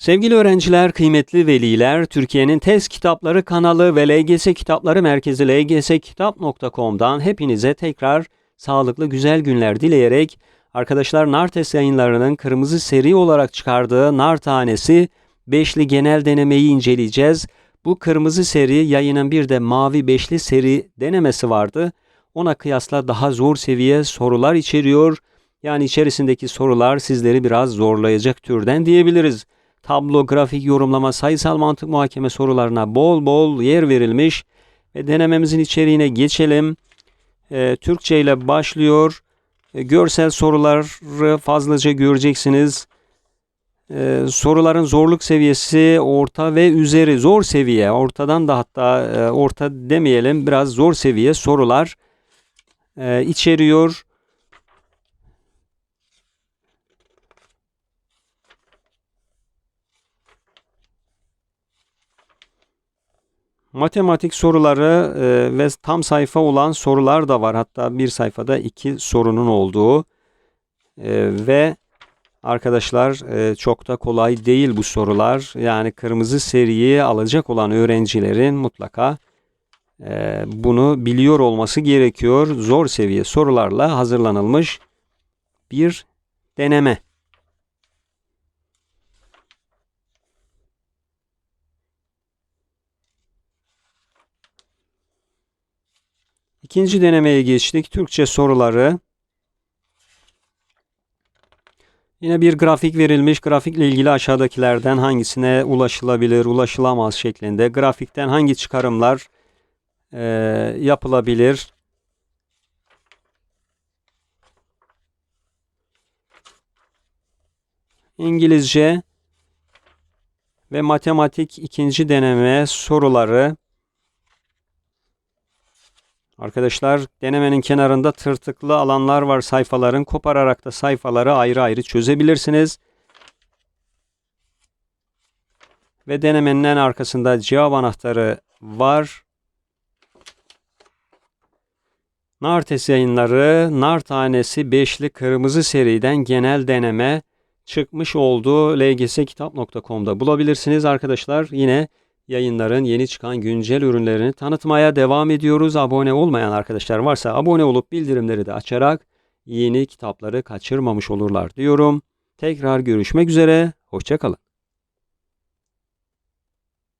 Sevgili öğrenciler, kıymetli veliler, Türkiye'nin test kitapları kanalı ve LGS kitapları merkezi lgskitap.com'dan hepinize tekrar sağlıklı güzel günler dileyerek arkadaşlar Nar Test yayınlarının kırmızı seri olarak çıkardığı Nar Tanesi beşli genel denemeyi inceleyeceğiz. Bu kırmızı seri yayının bir de mavi beşli seri denemesi vardı. Ona kıyasla daha zor seviye sorular içeriyor. Yani içerisindeki sorular sizleri biraz zorlayacak türden diyebiliriz tablo, grafik, yorumlama, sayısal mantık muhakeme sorularına bol bol yer verilmiş. Ve denememizin içeriğine geçelim. Ee, Türkçe ile başlıyor. Ee, görsel soruları fazlaca göreceksiniz. Ee, soruların zorluk seviyesi orta ve üzeri zor seviye. Ortadan da hatta e, orta demeyelim biraz zor seviye sorular e, içeriyor. Matematik soruları e, ve tam sayfa olan sorular da var. Hatta bir sayfada iki sorunun olduğu e, ve arkadaşlar e, çok da kolay değil bu sorular. Yani kırmızı seriyi alacak olan öğrencilerin mutlaka e, bunu biliyor olması gerekiyor. Zor seviye sorularla hazırlanılmış bir deneme. İkinci denemeye geçtik. Türkçe soruları. Yine bir grafik verilmiş. Grafikle ilgili aşağıdakilerden hangisine ulaşılabilir, ulaşılamaz şeklinde. Grafikten hangi çıkarımlar e, yapılabilir? İngilizce ve matematik ikinci deneme soruları. Arkadaşlar denemenin kenarında tırtıklı alanlar var sayfaların. Kopararak da sayfaları ayrı ayrı çözebilirsiniz. Ve denemenin en arkasında cevap anahtarı var. Nartes yayınları Nar Tanesi 5'li kırmızı seriden genel deneme çıkmış oldu. lgskitap.com'da bulabilirsiniz arkadaşlar. Yine yayınların yeni çıkan güncel ürünlerini tanıtmaya devam ediyoruz. Abone olmayan arkadaşlar varsa abone olup bildirimleri de açarak yeni kitapları kaçırmamış olurlar diyorum. Tekrar görüşmek üzere. Hoşçakalın.